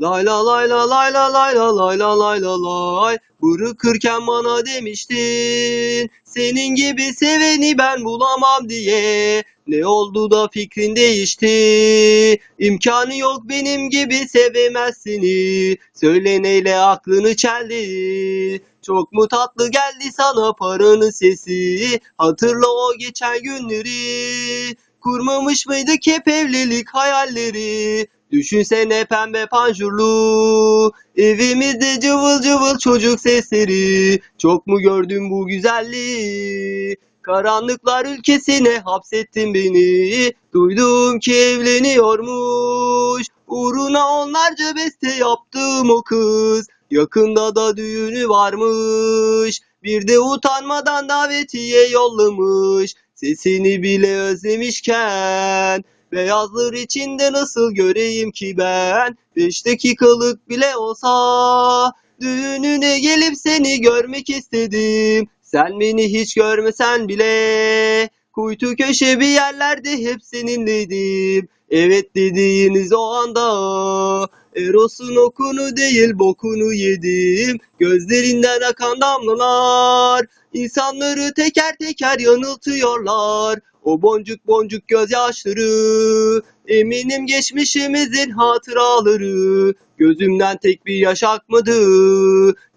lay la lay la lay la lay la lay la lay la lay bırakırken bana demiştin senin gibi seveni ben bulamam diye ne oldu da fikrin değişti İmkanı yok benim gibi sevemezsini. Söyle neyle aklını çeldi. Çok mu tatlı geldi sana paranın sesi. Hatırla o geçen günleri. Kurmamış mıydık hep evlilik hayalleri. Düşünsene pembe panjurlu. Evimizde cıvıl cıvıl çocuk sesleri. Çok mu gördün bu güzelliği? Karanlıklar ülkesine hapsettin beni. Duydum ki evleniyormuş. Uğruna onlarca beste yaptım o kız. Yakında da düğünü varmış. Bir de utanmadan davetiye yollamış. Sesini bile özlemişken. Beyazlar içinde nasıl göreyim ki ben? Beş dakikalık bile olsa. Düğününe gelip seni görmek istedim. Sen beni hiç görmesen bile. Kuytu köşe bir yerlerde hep seninleydim. Evet dediğiniz o anda. Eros'un okunu değil bokunu yedim. Gözlerinden akan damlalar. İnsanları teker teker yanıltıyorlar. O boncuk boncuk gözyaşları. Eminim geçmişimizin hatıraları. Gözümden tek bir yaş akmadı.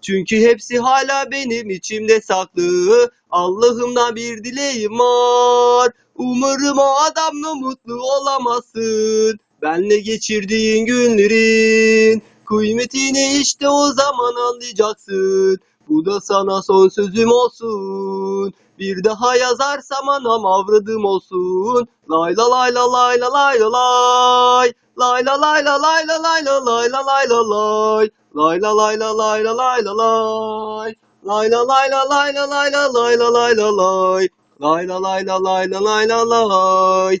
Çünkü hepsi hala benim içimde saklı. Allah'ımdan bir dileğim var. Umarım o adamla mutlu olamazsın. Benle geçirdiğin günlerin kıymetini işte o zaman anlayacaksın. Bu da sana son sözüm olsun. Bir daha yazarsam anam avradım olsun. Lay la lay la lay la lay la lay. Lay la lay la lay la lay la lay la lay la lay. Lay la lay la lay la lay la lay. Lay la lay la lay la lay la lay la lay la lay. Lay la lay la lay la lay la lay.